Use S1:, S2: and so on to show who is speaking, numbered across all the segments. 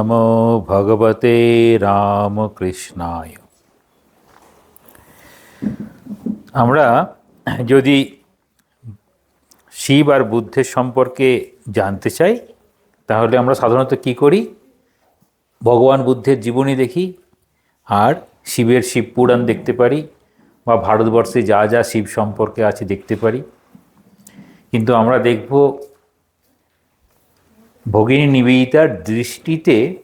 S1: নমো ভগবতে রামকৃষ্ণায় আমরা যদি শিব আর বুদ্ধের সম্পর্কে জানতে চাই, তাহলে আমরা সাধারণত কি করি? ভগবান বুদ্ধের জীবনী দেখি, আর শিবের শিব পুরাণ দেখতে পারি, বা ভারতবর্ষে যা যা শিব সম্পর্কে আছে দেখতে পারি। কিন্তু আমরা দেখব ভগিনী নিবেদিতার দৃষ্টিতে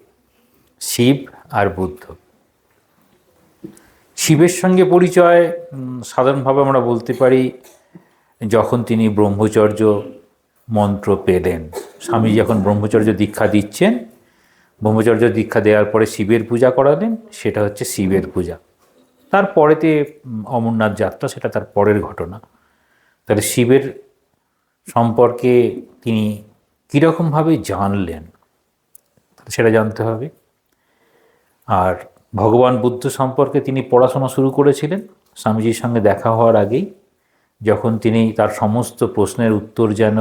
S1: শিব আর বুদ্ধ। শিবের সঙ্গে পরিচয় সাধারণভাবে আমরা বলতে পারি যখন তিনি ব্রহ্মচর্য মন্ত্র পেলেন। স্বামী যখন ব্রহ্মচর্য দীক্ষা দিচ্ছেন ব্রহ্মচর্য দীক্ষা দেওয়ার পরে শিবের পূজা করালেন সেটা হচ্ছে শিবের পূজা। তারপরেতে উম, অমরনাথ যাত্রা সেটা তার পরের ঘটনা। তাহলে শিবের সম্পর্কে তিনি কীরকমভাবে জানলেন? সেটা জানতে হবে। আর ভগবান বুদ্ধ সম্পর্কে তিনি পড়াশোনা শুরু করেছিলেন স্বামীজির সঙ্গে দেখা হওয়ার আগেই, যখন তিনি তার সমস্ত প্রশ্নের উত্তর যেন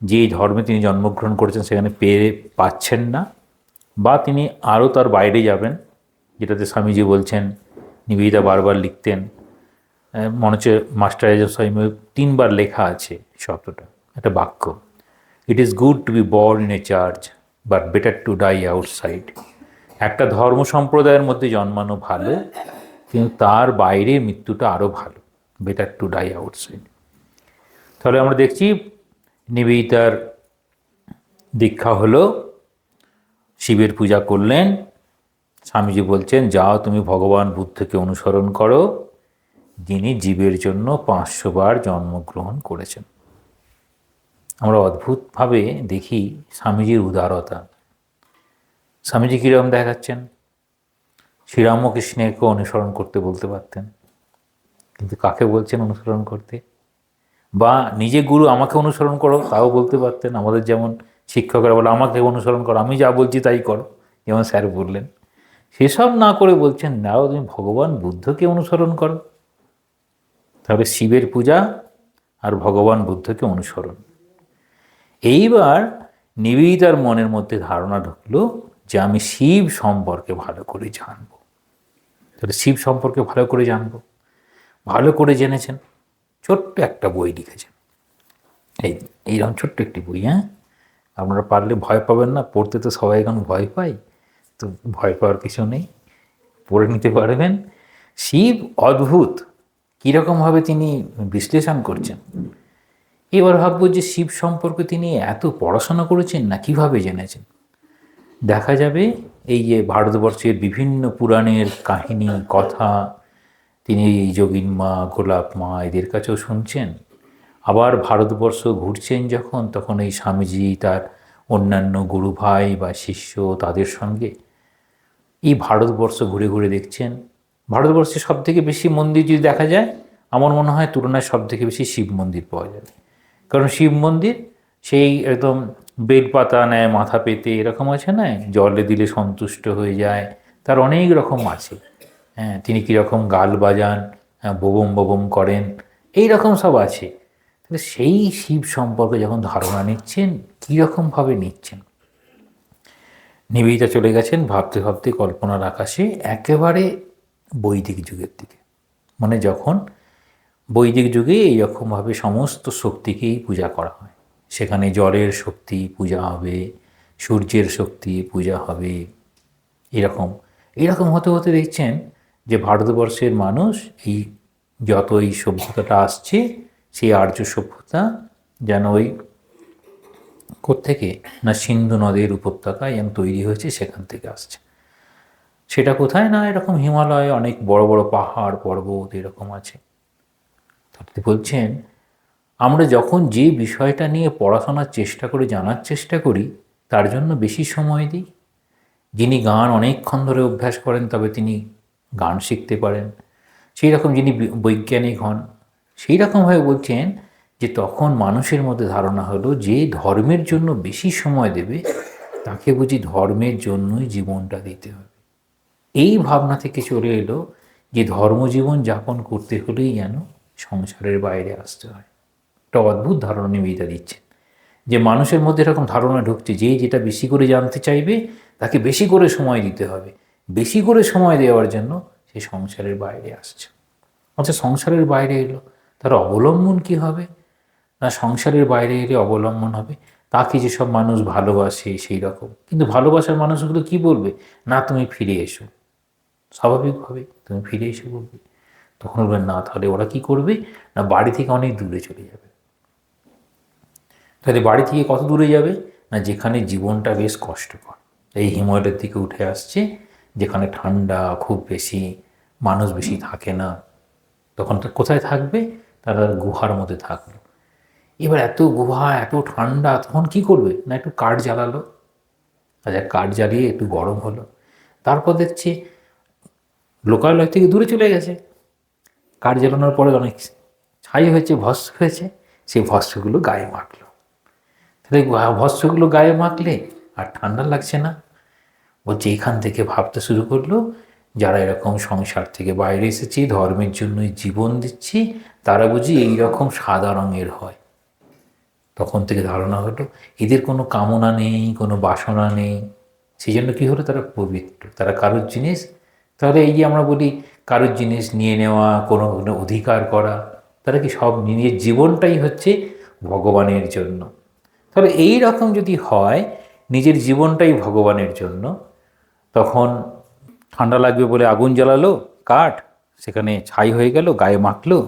S1: যে ধর্মে তিনি জন্মগ্রহণ করেছেন সেখানে পেয়ে পাচ্ছেন না, বা তিনি আরও তার বাইরে যাবেন, যেটাতে স্বামীজি বলছেন, নিবেদিতা বারবার লিখতেন মনে হচ্ছে মাস্টার এজাজ সাইমে তিনবার লেখা আছে শব্দটা, একটা বাক্য। It is good to be born in a church but better to die outside একটা ধর্ম সম্প্রদায়ের মধ্যে জন্মানো ভালো, কিন্তু তার বাইরে মৃত্যুটা আরও ভালো বেটার টু ডাই আউটসাইড তাহলে আমরা দেখছি, নিবেদিতার দীক্ষা হলো, শিবের পূজা করলেন, স্বামীজি বলছেন, যাও তুমি ভগবান বুদ্ধকে অনুসরণ করো, যিনি জীবের জন্য পাঁচশো বার জন্মগ্রহণ করেছেন। আমরা অদ্ভুতভাবে দেখি স্বামীজির উদারতা। স্বামীজি কীরকম দেখাচ্ছেন? শ্রীরামকৃষ্ণকে অনুসরণ করতে বলতে পারতেন। কিন্তু কাকে বলছেন অনুসরণ করতে? বা নিজে গুরু আমাকে অনুসরণ করো, তাও বলতে পারতেন? আমাদের যেমন শিক্ষকরা বলে, আমাকে অনুসরণ করো, আমি যা বলছি তাই করো। যেমন স্যার বললেন। সেসব না করে বলছেন, নাও, তুমি ভগবান বুদ্ধকে অনুসরণ করো। তাহলে শিবের পূজা আর ভগবান বুদ্ধকে অনুসরণ। এইবার নিবেদিতার মনের মধ্যে ধারণা ঢুকলো যে আমি শিব সম্পর্কে ভালো করে জানব। তাহলে শিব সম্পর্কে ভালো করে জানব। ভালো করে জেনেছেন, ছোট্ট একটা বই লিখেছেন। এই, এইরকম ছোট্ট একটি বই হ্যাঁ? আপনারা পারলে ভয় পাবেন না, পড়তে তো সবাই এখন ভয় পায়, তো ভয় পাওয়ার কিছু নেই, পড়ে নিতে পারবেন। শিব অদ্ভুত, কীরকমভাবে তিনি বিশ্লেষণ করছেন এবার ভাববো যে শিব সম্পর্কে তিনি এত পড়াশোনা করেছেন না, কীভাবে জেনেছেন? দেখা যাবে এই যে ভারতবর্ষের বিভিন্ন পুরাণের কাহিনী, কথা, তিনি এই যোগিন মা, গোলাপ মা এদের কাছেও শুনছেন। আবার ভারতবর্ষ ঘুরছেন যখন, তখন এই স্বামীজি, তার অন্যান্য গুরু ভাই বা শিষ্য তাদের সঙ্গে এই ভারতবর্ষ ঘুরে ঘুরে দেখছেন। ভারতবর্ষে সব থেকে বেশি মন্দির যদি দেখা যায়, আমার মনে হয় তুলনায় সব থেকে বেশি শিব মন্দির পাওয়া যাবে। কারণ শিব মন্দির সেই একদম বেলপাতা নেয় মাথা পেতে এরকম আছে না? জলে দিলে সন্তুষ্ট হয়ে যায়। তার অনেক রকম আছে। হ্যাঁ তিনি কীরকম গাল বাজান হ্যাঁ, বোবম বোবম করেন এই রকম সব আছে। তাহলে সেই শিব সম্পর্কে যখন ধারণা নিচ্ছেন কীরকমভাবে নিচ্ছেন? নিবেদিতা চলে গেছেন ভাবতে ভাবতে কল্পনার আকাশে একেবারে বৈদিক যুগের দিকে। মানে যখন বৈদিক যুগে এইরকমভাবে সমস্ত শক্তিকেই পূজা করা হয়। সেখানে জলের শক্তি পূজা হবে, সূর্যের শক্তি পূজা হবে, এরকম। এরকম হতে হতে দেখছেন যে ভারতবর্ষের মানুষ এই যত এই সভ্যতাটা আসছে, সেই আর্য সভ্যতা যেন ওই কোত্থেকে না সিন্ধু নদের উপত্যকায় যেন তৈরি হয়েছে, সেখান থেকে আসছে। সেটা কোথায় না এরকম হিমালয়ে অনেক বড় বড় পাহাড় পর্বত এরকম আছে। বলছেন, আমরা যখন যে বিষয়টা নিয়ে পড়াশোনার চেষ্টা করে, জানার চেষ্টা করি, তার জন্য বেশি সময় দিই। যিনি গান অনেকক্ষণ ধরে অভ্যাস করেন, তবে তিনি গান শিখতে পারেন। সেই রকম যিনি বৈজ্ঞানিক হন, সেই রকমভাবে বলছেন যে, তখন মানুষের মধ্যে ধারণা হলো যে, ধর্মের জন্য বেশি সময় দেবে, তাকে বুঝি ধর্মের জন্যই জীবনটা দিতে হবে। এই ভাবনা থেকে চলে এলো যে, ধর্মজীবন যাপন করতে হলেই যেন সংসারের বাইরে আসতে হয়। একটা অদ্ভুত ধারণা নিবেদিতা দিচ্ছেন যে মানুষের মধ্যে এরকম ধারণা ঢুকছে, যে যেটা বেশি করে জানতে চাইবে, তাকে বেশি করে সময় দিতে হবে। বেশি করে সময় দেওয়ার জন্য সে সংসারের বাইরে আসছে। আচ্ছা সংসারের বাইরে এলো। তার অবলম্বন কি হবে? না সংসারের বাইরে এলে অবলম্বন হবে? তাকে যেসব মানুষ ভালোবাসে সেই রকম। কিন্তু ভালোবাসার মানুষগুলো কি বলবে? না, তুমি ফিরে এসো। স্বাভাবিকভাবে তুমি ফিরে এসে বলবে। তখন বলবেন না, তাহলে ওরা কি করবে? না, বাড়ি থেকে অনেক দূরে চলে যাবে। তাহলে বাড়ি থেকে কত দূরে যাবে? না, যেখানে জীবনটা বেশ কষ্টকর। এই হিমালয়ের দিকে উঠে আসছে, যেখানে ঠান্ডা, খুব বেশি, মানুষ বেশি থাকে না। তখন তো কোথায় থাকবে? তারা গুহার মধ্যে থাকল। এবার এত গুহা, এত ঠান্ডা, তখন কি করবে? না, একটু কাঠ জ্বালালো। আচ্ছা কাঠ জ্বালিয়ে একটু গরম হলো। তারপর দেখছে, লোকালয় থেকে দূরে চলে গেছে। কাঠ জ্বালানোর পরে অনেক ছাই হয়েছে, ভস্ম হয়েছে, সেই ভস্মগুলো গায়ে মাখলো। তাহলে ভস্মগুলো গায়ে মাখলে আর ঠান্ডা লাগছে না। বলছে এখান থেকে ভাবতে শুরু করল, যারা এরকম সংসার থেকে বাইরে এসেছি, ধর্মের জন্যই জীবন দিচ্ছি, তারা বুঝি এই রকম সাদা রঙের হয়। তখন থেকে ধারণা হলো, এদের কোনো কামনা নেই, কোনো বাসনা নেই। সেই জন্য কী হলো? তারা পবিত্র, তারা কারোর জিনিস? তাহলে এই যে আমরা বলি কারোর জিনিস নিয়ে নেওয়া, কোনো অধিকার করা তারা কি সব নিজের জীবনটাই হচ্ছে ভগবানের জন্য? তাহলে এই রকম যদি হয়, নিজের জীবনটাই ভগবানের জন্য, তখন ঠান্ডা লাগবে বলে আগুন জ্বালালো কাঠ সেখানে ছাই হয়ে গেল, গায়ে মাখলো,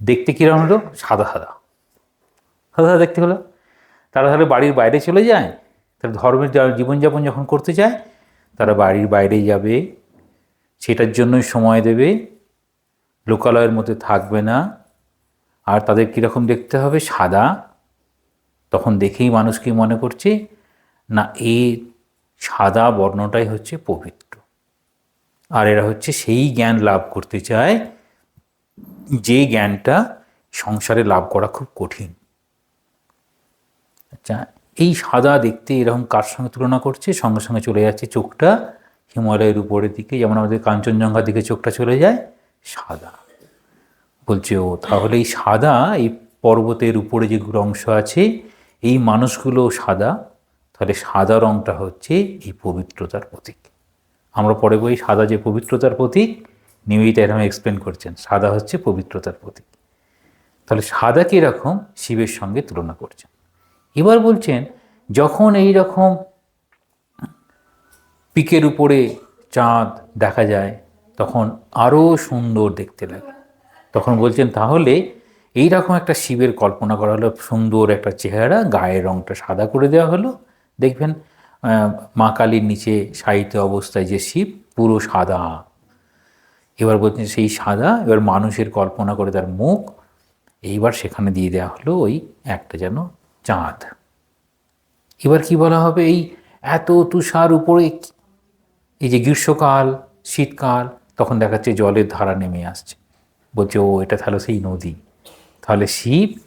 S1: দেখতে কীরকম হলো? সাদা সাদা। সাদা সাদা দেখতে হলো। তারা তাহলে বাড়ির বাইরে চলে যায় তারা ধর্মের জীবনযাপন যখন করতে যায়, তারা বাড়ির বাইরে যাবে সেটার জন্যই সময় দেবে। লোকালয়ের মধ্যে থাকবে না। আর তাদের কীরকম দেখতে হবে? সাদা। তখন দেখেই মানুষ কি মনে করছে? না, এই সাদা বর্ণটাই হচ্ছে পবিত্র। আর এরা হচ্ছে সেই জ্ঞান লাভ করতে চায়, যে জ্ঞানটা সংসারে লাভ করা খুব কঠিন। আচ্ছা এই সাদা দেখতে এরকম কার সঙ্গে তুলনা করছে? সঙ্গে সঙ্গে চলে যাচ্ছে চোখটা। হিমালয়ের উপরের দিকে, যেমন আমাদের কাঞ্চনজঙ্ঘার দিকে চোখটা চলে যায়, সাদা। বলছে, ও, তাহলে এই সাদা, এই পর্বতের উপরে যেগুলো অংশ আছে, এই মানুষগুলো সাদা, তাহলে সাদা রঙটা হচ্ছে এই পবিত্রতার প্রতীক। আমরা পরে বই সাদা যে পবিত্রতার প্রতীক নিয়মিত এরকম এক্সপ্লেন করছেন, সাদা হচ্ছে পবিত্রতার প্রতীক। তাহলে সাদা কীরকম? শিবের সঙ্গে তুলনা করছেন। এবার বলছেন, যখন এই রকম পিকের উপরে চাঁদ দেখা যায়, তখন আরও সুন্দর দেখতে লাগে। তখন বলছেন, তাহলে এই রকম একটা শিবের কল্পনা করা হলো, সুন্দর একটা চেহারা, গায়ের রংটা সাদা করে দেওয়া হলো। দেখবেন মা কালীর নিচে সাহিত্য অবস্থায় যে শিব, পুরো সাদা। এবার বলছেন, সেই সাদা? এবার মানুষের কল্পনা করে তার মুখ, এইবার সেখানে দিয়ে দেওয়া হলো ওই একটা যেন চাঁদ। এবার কি বলা হবে? এই এত তুষার উপরে এই যে গ্রীষ্মকাল, শীতকাল, তখন দেখাচ্ছে জলের ধারা নেমে আসছে। বলছে, ও, এটা তাহলে সেই নদী। তাহলে শিব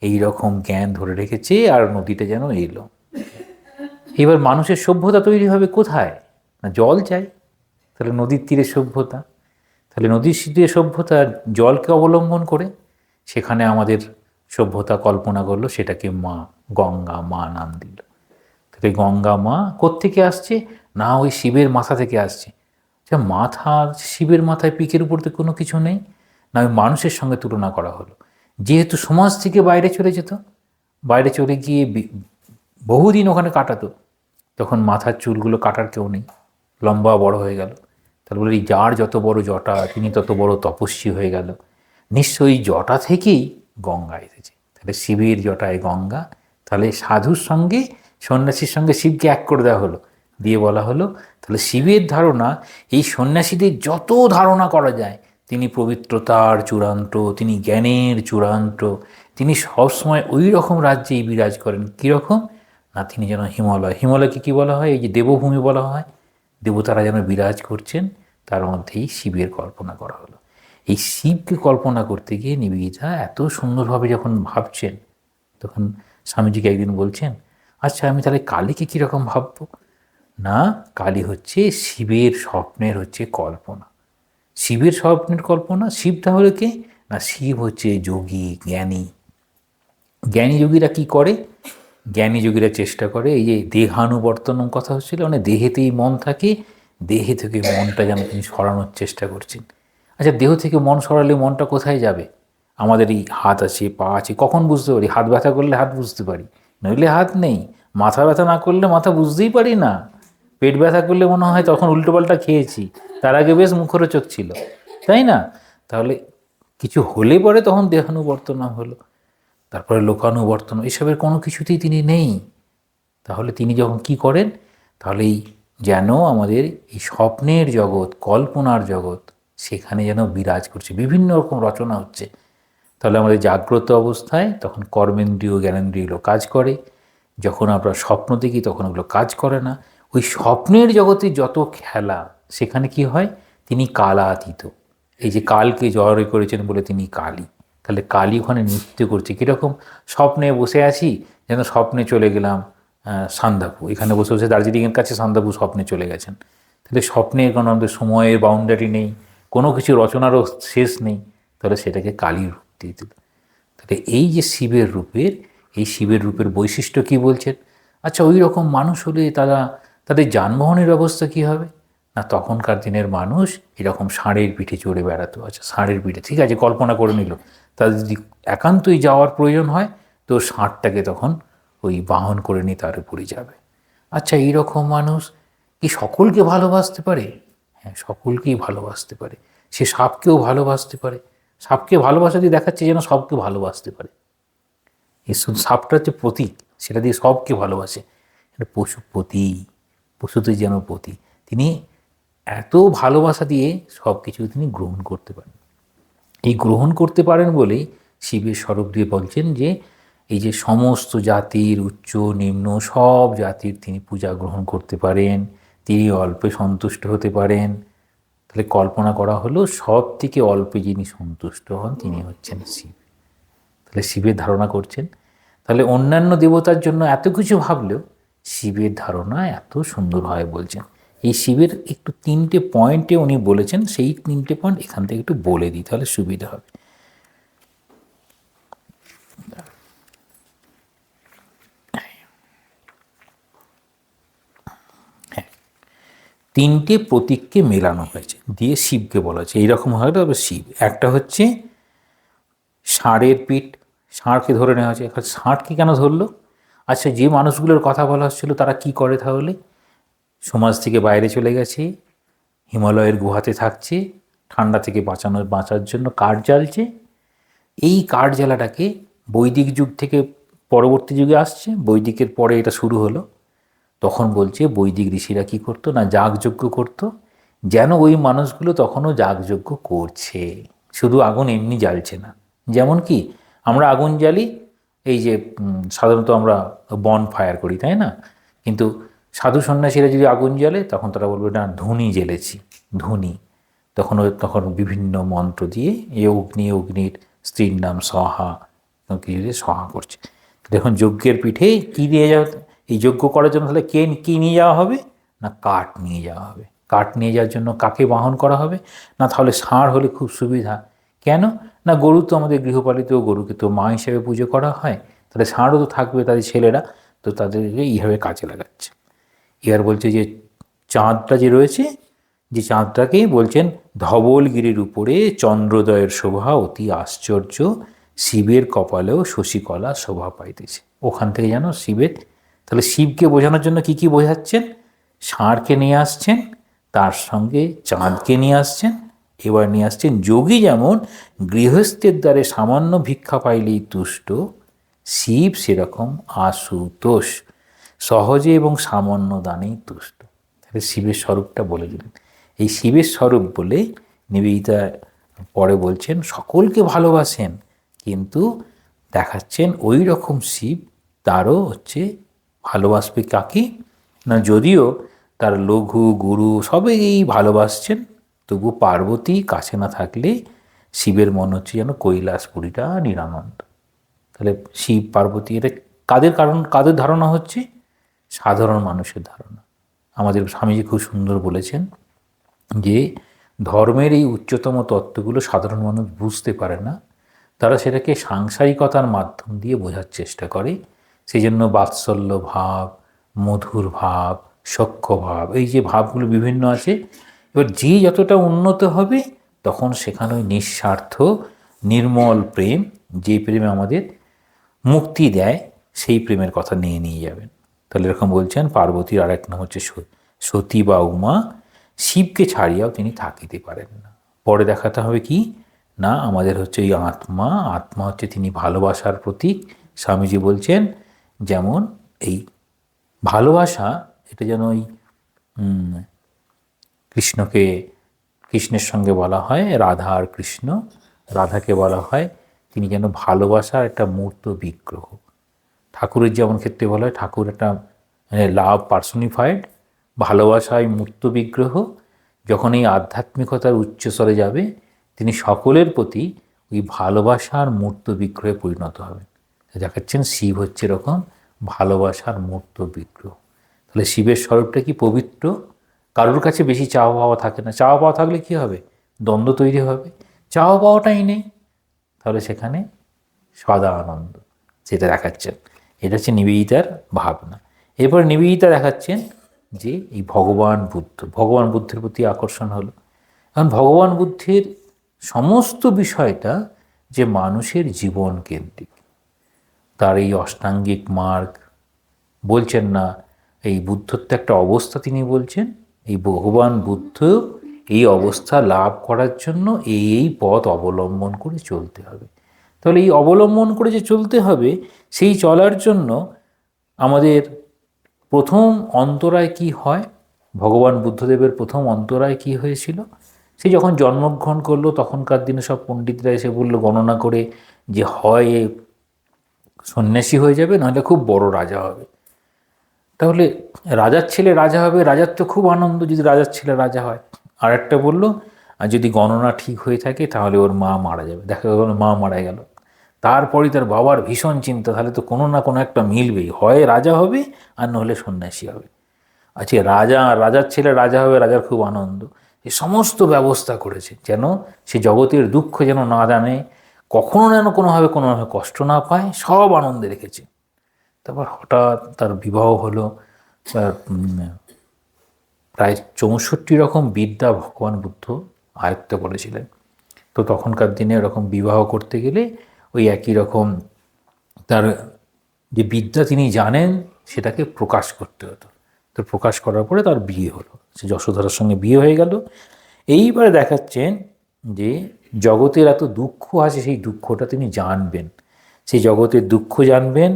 S1: এই রকম জ্ঞান ধরে রেখেছে আর নদীটা যেন এলো। এবার মানুষের সভ্যতা তৈরি হবে কোথায়? না জল চাই? তাহলে নদীর তীরে সভ্যতা। তাহলে নদীর তীরে সভ্যতা জলকে অবলম্বন করে সেখানে আমাদের সভ্যতা কল্পনা করল, সেটাকে মা গঙ্গা মা নাম দিল। তাহলে গঙ্গা মা কোত্থেকে আসছে? না ওই শিবের মাথা থেকে আসছে। আচ্ছা মাথা, শিবের মাথায় পিকের উপর তো কোনো কিছু নেই, না ওই মানুষের সঙ্গে তুলনা করা হলো। যেহেতু সমাজ থেকে বাইরে চলে যেত, বাইরে চলে গিয়ে বহুদিন ওখানে কাটাতো, তখন মাথার চুলগুলো কাটার কেউ নেই, লম্বা, বড় হয়ে গেল। তারপরে এই যার যত বড় জটা, তিনি তত বড় তপস্বী হয়ে গেল। নিশ্চয়ই জটা থেকেই গঙ্গা এসেছে। তাহলে শিবের জটায় গঙ্গা, তাহলে সাধুর সঙ্গে সন্ন্যাসীর সঙ্গে শিবকে এক করে দেওয়া হলো। দিয়ে বলা হলো, তাহলে শিবের ধারণা, এই সন্ন্যাসীদের যত ধারণা করা যায়, তিনি পবিত্রতার চূড়ান্ত, তিনি জ্ঞানের চূড়ান্ত, তিনি সবসময় ওই রকম রাজ্যেই বিরাজ করেন। কীরকম? না, তিনি যেন হিমালয়। হিমালয়কে কী বলা হয়? এই যে দেবভূমি বলা হয়। দেবতারা যেন বিরাজ করছেন, তার মধ্যেই শিবের কল্পনা করা হলো। এই শিবকে কল্পনা করতে গিয়ে নিবেদিতা এত সুন্দরভাবে যখন ভাবছেন, তখন স্বামীজিকে একদিন বলছেন আচ্ছা আমি তাহলে কালীকে কীরকম ভাববো? না, কালী হচ্ছে শিবের স্বপ্নের হচ্ছে কল্পনা। শিবের স্বপ্নের কল্পনা, শিব তাহলে কে? না, শিব হচ্ছে যোগী, জ্ঞানী। জ্ঞানী যোগীরা কী করে? জ্ঞানী যোগীরা চেষ্টা করে, এই যে দেহানুবর্তন কথা হচ্ছিল মানে দেহেতেই মন থাকে, দেহে থেকে মনটা যেন তিনি সরানোর চেষ্টা করছেন। আচ্ছা দেহ থেকে মন সরালে মনটা কোথায় যাবে? আমাদের এই হাত আছে, পা আছে, কখন বুঝতে পারি? হাত ব্যথা করলে হাত বুঝতে পারি, নইলে হাত নেই। মাথা ব্যথা না করলে মাথা বুঝতেই পারি না। পেট ব্যথা করলে মনে হয় তখন উল্টোপাল্টা খেয়েছি। তার আগে বেশ মুখরোচক ছিল। তাই না? তাহলে কিছু হলে পরে তখন দেহানুবর্তন হলো। তারপরে লোকানুবর্তন, এসবের কোনো কিছুতেই তিনি নেই। তাহলে তিনি যখন কি করেন? তাহলে এই যেন আমাদের এই স্বপ্নের জগৎ, কল্পনার জগৎ, সেখানে যেন বিরাজ করছে। বিভিন্ন রকম রচনা হচ্ছে। তাহলে আমাদের জাগ্রত অবস্থায় তখন কর্মেন্দ্রীয় জ্ঞানেন্দ্রিয়গুলো কাজ করে। যখন আমরা স্বপ্ন দেখি তখন ওগুলো কাজ করে না। ওই স্বপ্নের জগতে যত খেলা, সেখানে কি হয়? তিনি কালাতীত। এই যে কালকে জয় করেছেন বলে তিনি কালী। তাহলে কালী ওখানে নৃত্য করছে। কীরকম? স্বপ্নে বসে আছি, যেন স্বপ্নে চলে গেলাম সান্দাপু। এখানে বসে বসে দার্জিলিংয়ের কাছে সান্দাপু স্বপ্নে চলে গেছেন। তাহলে স্বপ্নের কোনো আমাদের সময়ের বাউন্ডারি নেই, কোনো কিছু রচনারও শেষ নেই, তাহলে সেটাকে কালীর রূপ দিয়ে দিল। তাহলে এই যে শিবের রূপের, এই শিবের রূপের বৈশিষ্ট্য কি বলছেন? আচ্ছা ওই রকম মানুষ হলে তারা তাদের যানবাহনের ব্যবস্থা কি হবে? না তখনকার দিনের মানুষ এরকম ষাঁড়ের পিঠে চড়ে বেড়াতো? আচ্ছা ষাঁড়ের পিঠে, ঠিক আছে, কল্পনা করে নিল। তাদের যদি একান্তই যাওয়ার প্রয়োজন হয়, তো ষাঁড়টাকে তখন ওই বাহন করে নিয়ে তার উপরে যাবে। আচ্ছা এইরকম মানুষ কি সকলকে ভালোবাসতে পারে? হ্যাঁ সকলকেই ভালোবাসতে পারে। সে সাপকেও ভালোবাসতে পারে। সাপকে ভালোবাসা দিয়ে দেখাচ্ছে যেন সবকে ভালোবাসতে পারে। এই সাপটা হচ্ছে প্রতীক, সেটা দিয়ে সবকে ভালোবাসে। এটা পশুপতি পশুতে যেন পতি, তিনি এত ভালোবাসা দিয়ে সব কিছু তিনি গ্রহণ করতে পারেন। এই গ্রহণ করতে পারেন বলেই শিবের স্বরূপ দিয়ে বলছেন যে, এই যে সমস্ত জাতির উচ্চ, নিম্ন সব জাতির তিনি পূজা গ্রহণ করতে পারেন, তিনি অল্পে সন্তুষ্ট হতে পারেন। তাহলে কল্পনা করা হলো সব থেকে অল্পে যিনি সন্তুষ্ট হন তিনি হচ্ছেন শিব। তাহলে শিবের ধারণা করছেন। তাহলে অন্যান্য দেবতার জন্য এত কিছু ভাবলেও শিবের ধারণা এত সুন্দর হয় বলছেন। এই শিবের একটু তিনটে পয়েন্টে উনি বলেছেন, সেই তিনটে পয়েন্ট এখান থেকে একটু বলে দিই, তাহলে সুবিধা হবে। হ্যাঁ তিনটে প্রতীককে মেলানো হয়েছে, দিয়ে শিবকে বলা হয়েছে। এইরকম হয় তবে শিব। একটা হচ্ছে ষাঁড়ের পিঠ, ষাঁড়কে ধরে নেওয়া হয়েছে। ষাঁড়কে কেন ধরলো? আচ্ছা যে মানুষগুলোর কথা বলা হচ্ছিল, তারা কি করে তাহলে? সমাজ থেকে বাইরে চলে গেছে, হিমালয়ের গুহাতে থাকছে, ঠান্ডা থেকে বাঁচানো, বাঁচার জন্য কাঠ জ্বালছে। এই কাঠ জ্বালাটাকে বৈদিক যুগ থেকে পরবর্তী যুগে আসছে, বৈদিকের পরে এটা শুরু হলো। তখন বলছে, বৈদিক ঋষিরা কি করতো? না, যাগযজ্ঞ করতো। যেন ওই মানুষগুলো তখনও যাগযজ্ঞ করছে। শুধু আগুন এমনি জ্বালছে না। যেমন কি, আমরা আগুন জ্বালি এই যে সাধারণত আমরা বন ফায়ার করি, তাই না? কিন্তু সাধু সন্ন্যাসীরা যদি আগুন জ্বালে, তখন তারা বলবে, না, ধুনি জ্বেলেছি, ধুনি। তখন তখন বিভিন্ন মন্ত্র দিয়ে এই অগ্নি, অগ্নির স্ত্রীর নাম সহা কিছু দিয়ে সহা করছে। দেখুন, যজ্ঞের পিঠে কী নিয়ে যাওয়া, এই যজ্ঞ করার জন্য তাহলে কে, কী নিয়ে যাওয়া হবে? না, কাঠ নিয়ে যাওয়া হবে। কাঠ নিয়ে যাওয়ার জন্য কাকে বাহন করা হবে? না, তাহলে ষাঁড় হলে খুব সুবিধা। কেন? না, গরু তো আমাদের গৃহপালিত গরুকে তো মা হিসেবে পুজো করা হয়, তাহলে ষাঁড়ও তো থাকবে তাদের ছেলেরা, তো তাদেরকে এইভাবে কাজে লাগাচ্ছে। এবার বলছে যে, চাঁদটা যে রয়েছে, যে চাঁদটাকেই বলছেন, ধবলগিরির উপরে চন্দ্রোদয়ের শোভা অতি আশ্চর্য, শিবের কপালেও শশীকলা শোভা পাইতেছে। ওখান থেকে যেন শিবের, তাহলে শিবকে বোঝানোর জন্য কি কি বোঝাচ্ছেন? ষাঁড়কে নিয়ে আসছেন, তার সঙ্গে চাঁদকে নিয়ে আসছেন এবার নিয়ে আসছেন যোগী যেমন, গৃহস্থের দ্বারে সামান্য ভিক্ষা পাইলেই তুষ্ট, শিব সেরকম আশুতোষ, সহজে এবং সামান্য দানেই তুষ্ট। তাহলে শিবের স্বরূপটা বলে দিলেন। এই শিবের স্বরূপ বলে নিবেদিতা পরে বলছেন, সকলকে ভালোবাসেন, কিন্তু দেখাচ্ছেন ওই রকম শিব, তারও হচ্ছে ভালোবাসবে কাকে? না যদিও তার লঘু, গুরু সবেই ভালোবাসছেন তবু পার্বতী কাছে না থাকলে শিবের মন হচ্ছে যেন কৈলাসপুরীটা নিরানন্দ। তাহলে শিব, পার্বতী, এটা কাদের কারণ, কাদের ধারণা হচ্ছে? সাধারণ মানুষের ধারণা। আমাদের স্বামীজি খুব সুন্দর বলেছেন যে ধর্মের এই উচ্চতম তত্ত্বগুলো সাধারণ মানুষ বুঝতে পারে না। তারা সেটাকে সাংসারিকতার মাধ্যম দিয়ে বোঝার চেষ্টা করে। সেই জন্য বাৎসল্য ভাব, মধুর ভাব, সখ্য ভাব, এই যে ভাবগুলো বিভিন্ন আছে এবার যে যতটা উন্নত হবে, তখন সেখানে ওই নিঃস্বার্থ, নির্মল প্রেম, যে প্রেমে আমাদের মুক্তি দেয়, সেই প্রেমের কথা নিয়ে নিয়ে যাবেন। তাহলে এরকম বলছেন, পার্বতীর আরেক নাম হচ্ছে সতী বা উমা, শিবকে ছাড়িয়াও তিনি থাকিতে পারেন না। পরে দেখাতে হবে কি? না, আমাদের হচ্ছে এই আত্মা আত্মা হচ্ছে তিনি ভালোবাসার প্রতীক। স্বামীজি বলছেন, যেমন এই ভালোবাসা, এটা যেন ওই কৃষ্ণকে, কৃষ্ণের সঙ্গে বলা হয় রাধা আর কৃষ্ণ। রাধাকে বলা হয় তিনি যেন ভালোবাসার একটা মূর্ত বিগ্রহ। ঠাকুরের যেমন ক্ষেত্রে বলা হয় ঠাকুর একটা মানে লাভ পার্সনিফাইড, ভালোবাসায় মূর্ত বিগ্রহ। যখন এই আধ্যাত্মিকতার উচ্চস্তরে যাবে, তিনি সকলের প্রতি ওই ভালোবাসার মূর্ত বিগ্রহে পরিণত হবেন। দেখাচ্ছেন শিব হচ্ছে এরকম ভালোবাসার মূর্ত বিগ্রহ। তাহলে শিবের স্বরূপটা কি পবিত্র? কারোর কাছে বেশি চাওয়া পাওয়া থাকে না। চাওয়া পাওয়া থাকলে কি হবে? দ্বন্দ্ব তৈরি হবে। চাওয়া পাওয়াটাই নেই। তাহলে সেখানে সদা আনন্দ। সেটা দেখাচ্ছেন। এটা হচ্ছে নিবেদিতার ভাবনা। এরপর নিবেদিতা দেখাচ্ছেন যে এই ভগবান বুদ্ধ, ভগবান বুদ্ধের প্রতি আকর্ষণ হলো। এখন ভগবান বুদ্ধের সমস্ত বিষয়টা যে মানুষের জীবন কেন্দ্রিক। তার এই অষ্টাঙ্গিক মার্গ, বলছেন না, এই বুদ্ধত্ব একটা অবস্থা তিনি বলছেন এই ভগবান বুদ্ধ এই অবস্থা লাভ করার জন্য এই এই পথ অবলম্বন করে চলতে হবে। তাহলে এই অবলম্বন করে যে চলতে হবে, সেই চলার জন্য আমাদের প্রথম অন্তরায় কি হয়? ভগবান বুদ্ধদেবের প্রথম অন্তরায় কি হয়েছিল? সে যখন জন্মগ্রহণ করল, তখনকার দিনে সব পণ্ডিতরা এসে বলল, গণনা করে যে হয় সন্ন্যাসী হয়ে যাবে, নাহলে খুব বড় রাজা হবে। তাহলে রাজার ছেলে রাজা হবে, রাজার তো খুব আনন্দ যদি রাজার ছেলে রাজা হয়। আর একটা বলল, আর যদি গণনা ঠিক হয়ে থাকে, তাহলে ওর মা মারা যাবে। দেখা গেল মা মারা গেল। তারপরে তার বাবার ভীষণ চিন্তা, তাহলে তো কোনো না কোনো একটা মিলবেই। হয় রাজা হবে, আর নাহলে সন্ন্যাসী হবে। আচ্ছা রাজা, রাজার ছেলে রাজা হবে, রাজার খুব আনন্দ। এ সমস্ত ব্যবস্থা করেছে, যেন সে জগতের দুঃখ যেন না জানে, কখনো যেন কোনোভাবে কোনোভাবে কষ্ট না পায়, সব আনন্দে রেখেছে। তারপর হঠাৎ তার বিবাহ হলো প্রায় চৌষট্টি রকম বিদ্যা ভগবান বুদ্ধ আয়ত্ত করেছিলেন। তো তখনকার দিনে এরকম বিবাহ করতে গেলে ওই একই রকম তার যে বিদ্যা তিনি জানেন সেটাকে প্রকাশ করতে হতো। তো প্রকাশ করার পরে তার বিয়ে হলো। সে যশোধরার সঙ্গে বিয়ে হয়ে গেল। এইবারে দেখাচ্ছেন যে জগতের এত দুঃখ আছে, সেই দুঃখটা তিনি জানবেন। সেই জগতের দুঃখ জানবেন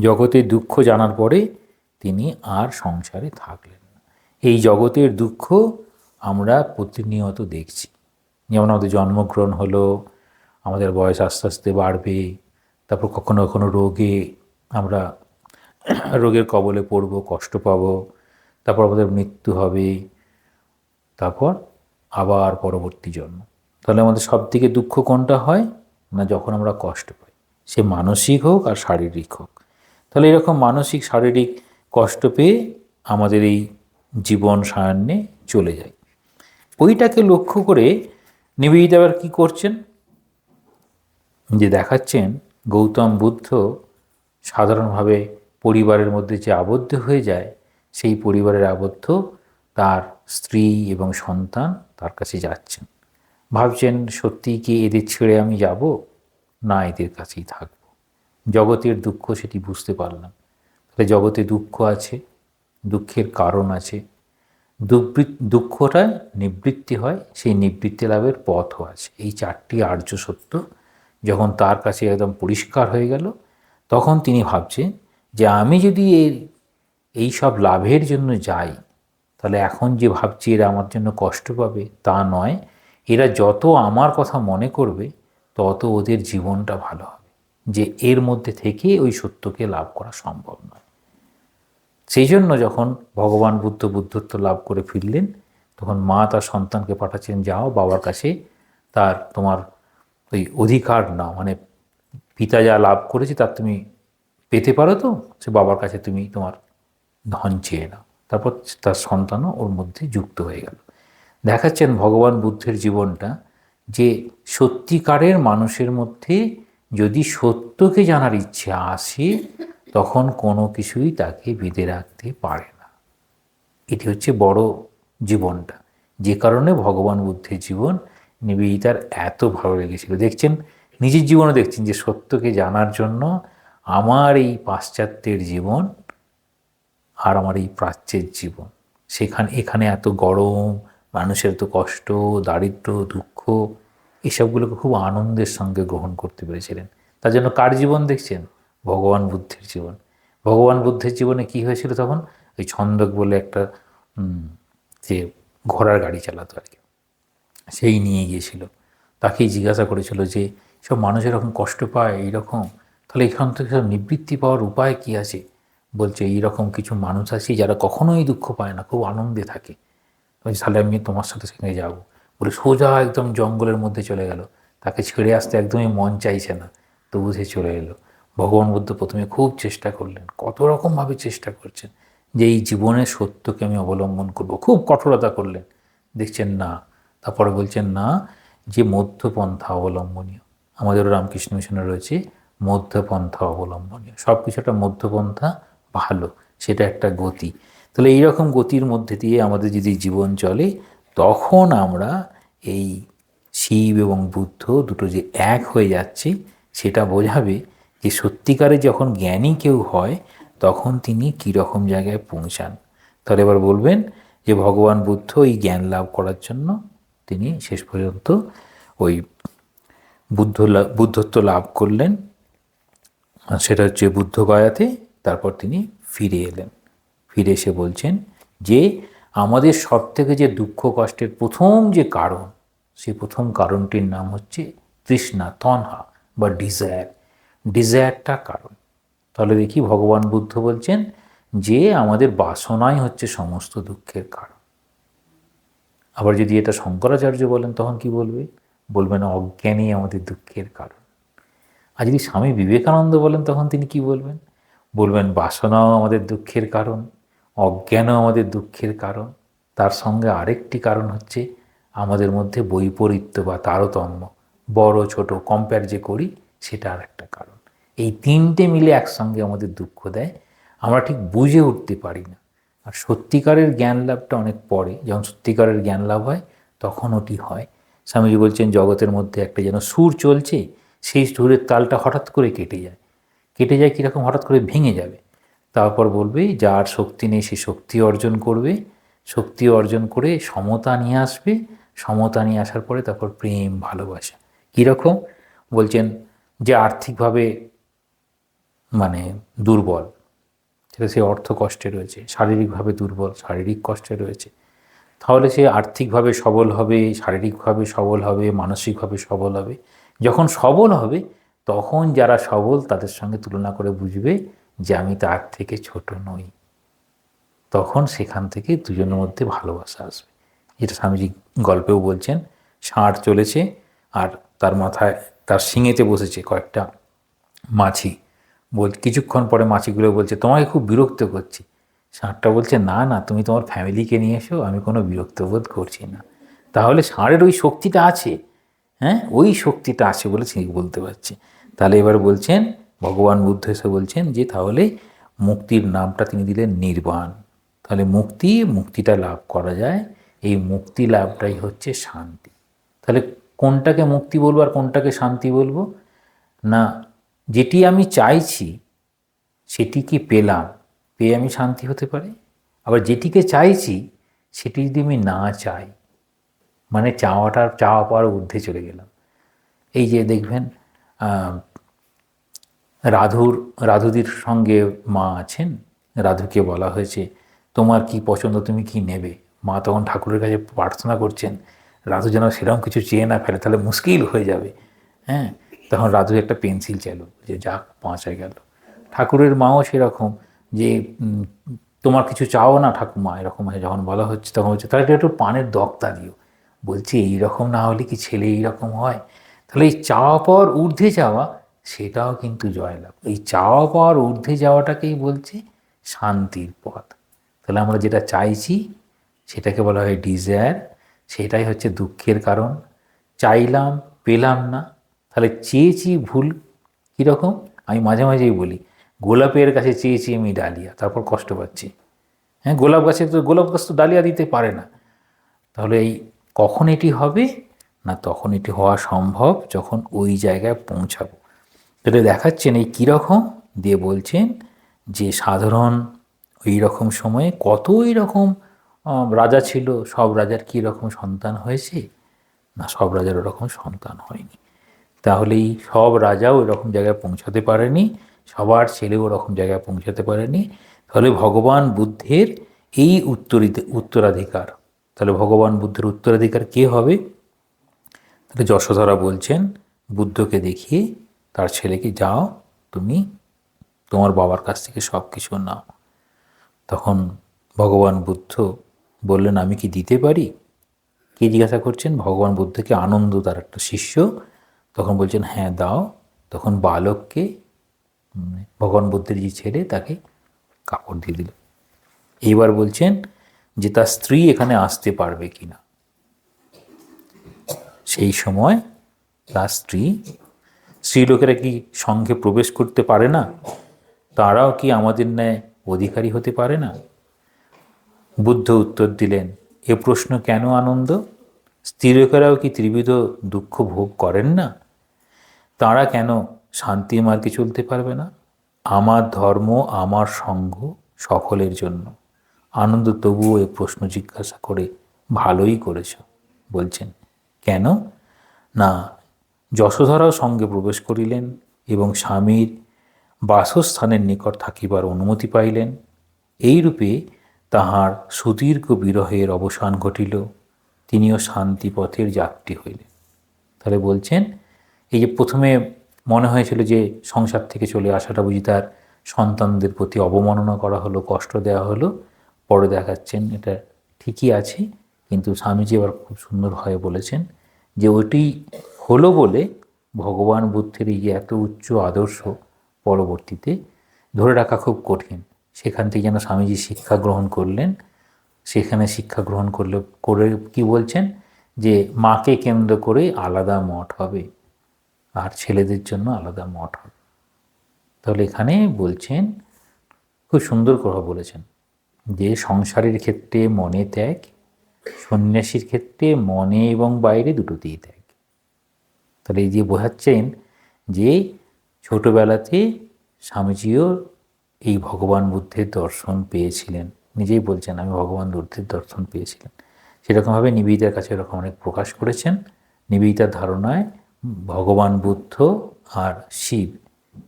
S1: জগতের দুঃখ জানার পরে তিনি আর সংসারে থাকলেন না। এই জগতের দুঃখ আমরা প্রতিনিয়ত দেখছি। যেমন আমাদের জন্মগ্রহণ হলো, আমাদের বয়স আস্তে আস্তে বাড়বে, তারপর কখনো কখনো রোগে আমরা রোগের কবলে পড়ব, কষ্ট পাব, তারপর আমাদের মৃত্যু হবে, তারপর আবার পরবর্তী জন্ম। তাহলে আমাদের সব থেকে দুঃখ কোনটা হয়? না, যখন আমরা কষ্ট পাই। সে মানসিক হোক আর শারীরিক হোক। তাহলে এরকম মানসিক, শারীরিক কষ্ট পেয়ে আমাদের এই জীবন সায়ান্নে চলে যায়। ওইটাকে লক্ষ্য করে নিবেদিতা আবার কী করছেন? যে দেখাচ্ছেন গৌতম বুদ্ধ সাধারণভাবে পরিবারের মধ্যে যে আবদ্ধ হয়ে যায়, সেই পরিবারের আবদ্ধ তার স্ত্রী এবং সন্তান তার কাছে যাচ্ছেন। ভাবছেন সত্যি কি এদের ছেড়ে আমি যাব? না এদের কাছেই থাকব। জগতের দুঃখ সেটি বুঝতে পারলাম। তাহলে জগতে দুঃখ আছে, দুঃখের কারণ আছে। দুঃখটা নিবৃত্তি হয়, সেই নিবৃত্তি লাভের পথও আছে। এই চারটি আর্য সত্য যখন তার কাছে একদম পরিষ্কার হয়ে গেল, তখন তিনি ভাবছেন যে আমি যদি এই এই সব লাভের জন্য যাই, তাহলে এখন যে ভাবছি এরা আমার জন্য কষ্ট পাবে তা নয়। এরা যত আমার কথা মনে করবে তত ওদের জীবনটা ভালো হবে। যে এর মধ্যে থেকে ওই সত্যকে লাভ করা সম্ভব নয়। সেই জন্য যখন ভগবান বুদ্ধ বুদ্ধত্ব লাভ করে ফিরলেন, তখন মা তার সন্তানকে পাঠাচ্ছেন, যাও বাবার কাছে তার তোমার ওই অধিকার নাও। মানে পিতা যা লাভ করেছে তার তুমি পেতে পারো তো? সে বাবার কাছে তুমি তোমার ধন চেয়ে নাও। তারপর তার সন্তানও ওর মধ্যে যুক্ত হয়ে গেল। দেখাচ্ছেন ভগবান বুদ্ধের জীবনটা যে সত্যিকারের মানুষের মধ্যে যদি সত্যকে জানার ইচ্ছে আসে, তখন কোনো কিছুই তাকে বেঁধে রাখতে পারে না। এটি হচ্ছে বড় জীবনটা। যে কারণে ভগবান বুদ্ধের জীবন নিবেদিতার এত ভালো লেগেছিল। দেখছেন, নিজের জীবনে দেখছেন যে সত্যকে জানার জন্য আমার এই পাশ্চাত্যের জীবন আর আমার এই প্রাচ্যের জীবন। সেখানে, এখানে এত গরম মানুষের তো কষ্ট, দারিদ্র, দুঃখ, এসবগুলোকে খুব আনন্দের সঙ্গে গ্রহণ করতে পেরেছিলেন। তার জন্য কার জীবন দেখছেন? ভগবান বুদ্ধের জীবন। ভগবান বুদ্ধের জীবনে কি হয়েছিল তখন? ওই ছন্দক বলে একটা যে ঘোড়ার গাড়ি চালাতো আর কি। সেই নিয়ে গিয়েছিল। তাকেই জিজ্ঞাসা করেছিল যে সব মানুষ এরকম কষ্ট পায় এইরকম? তাহলে এখান থেকে সব নিবৃত্তি পাওয়ার উপায় কি আছে? বলছে, এইরকম কিছু মানুষ আছে যারা কখনোই দুঃখ পায় না, খুব আনন্দে থাকে। বলছে তাহলে আমি তোমার সাথে সেখানে যাব। বলে সোজা একদম জঙ্গলের মধ্যে চলে গেল। তাকে ছেড়ে আসতে একদমই মন চাইছে না। তবু সে চলে এলো। ভগবান বুদ্ধ প্রথমে খুব চেষ্টা করলেন। কত রকমভাবে চেষ্টা করছেন যে এই জীবনের সত্যকে আমি অবলম্বন করব। খুব কঠোরতা করলেন। দেখছেন না। তারপরে বলছেন, না, যে মধ্যপন্থা অবলম্বনীয়। আমাদের রামকৃষ্ণ মিশনে রয়েছে মধ্যপন্থা অবলম্বনীয়। সব কিছু একটা মধ্যপন্থা, ভালো। সেটা একটা গতি। তাহলে এইরকম গতির মধ্যে দিয়ে আমাদের যদি জীবন চলে, তখন আমরা এই শিব এবং বুদ্ধ দুটো যে এক হয়ে যাচ্ছে, সেটা বোঝাবে যে সত্যিকারে যখন জ্ঞানী কেউ হয়, তখন তিনি কীরকম জায়গায় পৌঁছান। তাহলে এবার বলবেন যে ভগবান বুদ্ধ এই জ্ঞান লাভ করার জন্য তিনি শেষ পর্যন্ত ওই বুদ্ধ বুদ্ধত্ব লাভ করলেন। সেটা হচ্ছে বুদ্ধগয়াতে তারপর তিনি ফিরে এলেন। ফিরে এসে বলছেন যে, আমাদের সব থেকে যে দুঃখ কষ্টের প্রথম যে কারণ সেই প্রথম কারণটির নাম হচ্ছে তৃষ্ণা, তনহা বা ডিজায়ার ডিজায়ারটা কারণ। তাহলে দেখি ভগবান বুদ্ধ বলছেন যে, আমাদের বাসনাই হচ্ছে সমস্ত দুঃখের কারণ। আবার যদি এটা শঙ্করাচার্য বলেন, তখন কি বলবে? বলবেন অজ্ঞানই আমাদের দুঃখের কারণ। আর যদি স্বামী বিবেকানন্দ বলেন, তখন তিনি কি বলবেন? বলবেন, বাসনাও আমাদের দুঃখের কারণ। অজ্ঞানও আমাদের দুঃখের কারণ। তার সঙ্গে আরেকটি কারণ হচ্ছে আমাদের মধ্যে বৈপরীত্য বা তারতম্য। বড়, ছোট কম্পেয়ার যে করি, সেটা আর একটা কারণ। এই তিনটে মিলে একসঙ্গে আমাদের দুঃখ দেয়। আমরা ঠিক বুঝে উঠতে পারি না। আর সত্যিকারের জ্ঞান লাভটা অনেক পরে। যখন সত্যিকারের জ্ঞান লাভ হয়, তখন ওটি হয়। স্বামীজি বলছেন, জগতের মধ্যে একটা যেন সুর চলছে, সেই সুরের তালটা হঠাৎ করে কেটে যায়। কেটে যায় কীরকম? হঠাৎ করে ভেঙে যাবে। তারপর বলবে, যার শক্তি নেই সে শক্তি অর্জন করবে। শক্তি অর্জন করে সমতা নিয়ে আসবে। সমতা নিয়ে আসার পরে তারপর প্রেম, ভালোবাসা। কীরকম? বলছেন যে আর্থিকভাবে মানে দুর্বল। সেটা সে অর্থ কষ্টে রয়েছে, শারীরিকভাবে দুর্বল, শারীরিক কষ্টে রয়েছে। তাহলে সে আর্থিকভাবে সবল হবে, শারীরিকভাবে সবল হবে, মানসিকভাবে সবল হবে। যখন সবল হবে, তখন যারা সবল তাদের সঙ্গে তুলনা করে বুঝবে যে আমি তার থেকে ছোট নই। তখন সেখান থেকে দুজনের মধ্যে ভালোবাসা আসবে। যেটা স্বামীজি গল্পেও বলছেন, ষাঁড় চলেছে আর তার মাথায়, তার শিঙেতে বসেছে কয়েকটা মাছি। বল, কিছুক্ষণ পরে মাছিগুলো বলছে, তোমাকে খুব বিরক্ত করছি। ষাঁড়টা বলছে, না না, তুমি তোমার ফ্যামিলিকে নিয়ে এসো, আমি কোনো বিরক্ত বোধ করছি না। তাহলে ষাঁড়ের ওই শক্তিটা আছে হ্যাঁ? ওই শক্তিটা আছে বলে সে বলতে পারছে। তাহলে এবার বলছেন ভগবান বুদ্ধ এসে বলছেন যে তাহলে মুক্তির নামটা তিনি দিলেন নির্বাণ। তাহলে মুক্তি, মুক্তিটা লাভ করা যায়। এই মুক্তি লাভটাই হচ্ছে শান্তি। তাহলে কোনটাকে মুক্তি বলব আর কোনটাকে শান্তি বলব? না, যেটি আমি চাইছি সেটি কি পেলাম। পেয়ে আমি শান্তি হতে পারে। আবার যেটিকে চাইছি, সেটি যদি আমি না চাই মানে চাওয়াটার চাওয়া পাওয়ার ঊর্ধ্বে চলে গেলাম। এই যে দেখবেন রাধুর, রাধুদির সঙ্গে মা আছেন? রাধুকে বলা হয়েছে, তোমার কি পছন্দ, তুমি কি নেবে? মা তখন ঠাকুরের কাছে প্রার্থনা করছেন, রাধু যেন সেরকম কিছু চেয়ে না ফেলে, তাহলে মুশকিল হয়ে যাবে। হ্যাঁ তখন রাধু একটা পেন্সিল চাইলো, যে যাক পাঁচায় গেল। ঠাকুরের মাও সেরকম, যে তোমার কিছু চাও না ঠাকুমা? এরকম যখন বলা হচ্ছে, তখন হচ্ছে তাহলে একটু পানের দক্তা দিও। বলছি, এইরকম না হলে কি ছেলে এইরকম হয়? তাহলে এই চাওয়া পর ঊর্ধ্বে যাওয়া সেটাও কিন্তু জয়লাভ। এই চাওয়া পাওয়ার ঊর্ধ্বে যাওয়াটাকেই বলছে শান্তির পথ। তাহলে আমরা যেটা চাইছি, সেটাকে বলা হয় ডিজায়ার সেটাই হচ্ছে দুঃখের কারণ। চাইলাম, পেলাম না। তাহলে চেয়েছি ভুল কীরকম? আমি মাঝে মাঝেই বলি, গোলাপের কাছে চেয়েছি আমি ডালিয়া, তারপর কষ্ট পাচ্ছি। হ্যাঁ গোলাপ গাছে তো, গোলাপ গাছ তো ডালিয়া দিতে পারে না। তাহলে এই কখন এটি হবে? না তখন এটি হওয়া সম্ভব যখন ওই জায়গায় পৌঁছাবো। এটা দেখাচ্ছেন এই কীরকম? দিয়ে বলছেন যে সাধারণ ওই রকম সময়ে কতই রকম রাজা ছিল, সব রাজার কী রকম সন্তান হয়েছে? না, সব রাজার ওরকম সন্তান হয়নি। তাহলে এই সব রাজাও এরকম জায়গায় পৌঁছাতে পারেনি, সবার ছেলেও ওরকম জায়গায় পৌঁছাতে পারেনি। তাহলে ভগবান বুদ্ধের এই উত্তরিত, উত্তরাধিকার, তাহলে ভগবান বুদ্ধের উত্তরাধিকার কে হবে? তাহলে যশোধরা বলছেন, বুদ্ধকে দেখিয়ে তার ছেলেকে যাও, তুমি তোমার বাবার কাছ থেকে সব কিছু নাও। তখন ভগবান বুদ্ধ বললেন, আমি কি দিতে পারি? কে জিজ্ঞাসা করছেন, ভগবান বুদ্ধকে আনন্দ তার একটা শিষ্য। তখন বলছেন হ্যাঁ দাও। তখন বালককে ভগবান বুদ্ধের যে ছেলে, তাকে কাপড় দিয়ে দিল। এইবার বলছেন যে, তার স্ত্রী এখানে আসতে পারবে কি না সেই সময় তার স্ত্রী স্ত্রীলোকেরা কি সঙ্গে প্রবেশ করতে পারে না? তারাও কি আমাদের ন্যায় অধিকারী হতে পারে না? বুদ্ধ উত্তর দিলেন, এ প্রশ্ন কেন আনন্দ? স্ত্রীলোকেরাও কি ত্রিবিধ দুঃখ ভোগ করেন না? তারা কেন শান্তি মার্গে চলতে পারবে না? আমার ধর্ম, আমার সঙ্গ সকলের জন্য। আনন্দ, তবুও এ প্রশ্ন জিজ্ঞাসা করে ভালোই করেছ। বলছেন, কেন? না যশোধরাও সঙ্গে প্রবেশ করিলেন এবং স্বামীর বাসস্থানের নিকট থাকিবার অনুমতি পাইলেন। এইরূপে তাহার সুদীর্ঘ বিরহের অবসান ঘটিল। তিনিও শান্তিপথের যাত্রী হইলেন। তাহলে বলছেন, এই যে প্রথমে মনে হয়েছিল যে সংসার থেকে চলে আসাটা বুঝি তার সন্তানদের প্রতি অবমাননা করা হলো, কষ্ট দেওয়া হলো, পরে দেখাচ্ছেন এটা ঠিকই আছে, কিন্তু স্বামীজি আবার খুব সুন্দরভাবে বলেছেন যে ওইটি হলো বলে ভগবান বুদ্ধের এই এত উচ্চ আদর্শ পরবর্তীতে ধরে রাখা খুব কঠিন। সেখান থেকে যেন স্বামীজি শিক্ষা গ্রহণ করলেন। সেখানে শিক্ষা গ্রহণ করলে, করে কি বলছেন? যে মাকে কেন্দ্র করে আলাদা মঠ হবে আর ছেলেদের জন্য আলাদা মঠ হবে। তাহলে এখানে বলছেন, খুব সুন্দর কথা বলেছেন যে সংসারের ক্ষেত্রে মনে ত্যাগ, সন্ন্যাসীর ক্ষেত্রে মনে এবং বাইরে দুটোতেই ত্যাগ। তাহলে এই যে বোঝাচ্ছেন যে ছোটোবেলাতে স্বামীজিও এই ভগবান বুদ্ধের দর্শন পেয়েছিলেন। নিজেই বলছেন, আমি ভগবান বুদ্ধের দর্শন পেয়েছিলেন সেরকমভাবে নিবেদিতার কাছে এরকম অনেক প্রকাশ করেছেন। নিবেদিতার ধারণায় ভগবান বুদ্ধ আর শিব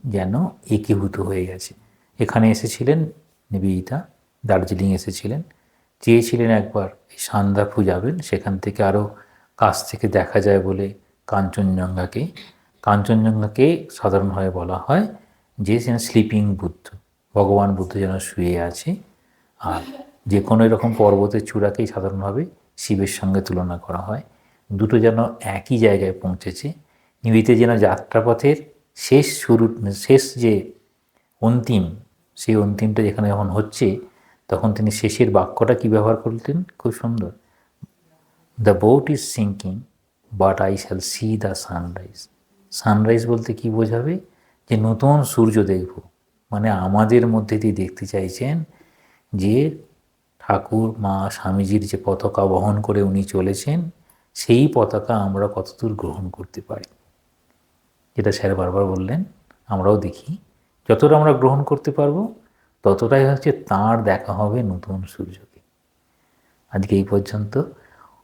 S1: যেন একীভূত হয়ে গেছে। এখানে এসেছিলেন নিবেদিতা, দার্জিলিং এসেছিলেন। চেয়েছিলেন একবার সান্দাফু যাবেন, সেখান থেকে আরও কাছ থেকে দেখা যায় বলে কাঞ্চনজঙ্ঘাকে কাঞ্চনজঙ্ঘাকে সাধারণভাবে বলা হয় যে যেন স্লিপিং বুদ্ধ, ভগবান বুদ্ধ যেন শুয়ে আছে। আর যে কোনো এরকম পর্বতের চূড়াকেই সাধারণভাবে শিবের সঙ্গে তুলনা করা হয়। দুটো যেন একই জায়গায় পৌঁছেছে। নিবিতে যেন যাত্রাপথের শেষ শুরু, শেষ যে অন্তিম, সেই অন্তিমটা যেখানে যখন হচ্ছে, তখন তিনি শেষের বাক্যটা কী ব্যবহার করতেন খুব সুন্দর। The boat is sinking but I shall see the sunrise sunrise বলতে কি বোঝাবে? যে নতুন সূর্য দেখব। মানে আমাদের মধ্যে দিয়ে দেখতে চাইছেন যে ঠাকুর, মা, স্বামীজির যে পতাকা বহন করে উনি চলেছেন, সেই পতাকা আমরা কতদূর গ্রহণ করতে পারি? যেটা স্যার বারবার বললেন, আমরাও দেখি। যতটা আমরা গ্রহণ করতে পারব, ততটাই হচ্ছে তাঁর দেখা হবে নতুন সূর্যকে। আজকে এই পর্যন্ত।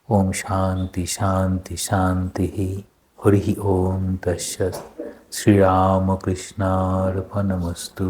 S1: ओम शांति शांति शांति ही। हरि ओम दश श्री राम कृष्णार्पणमस्तु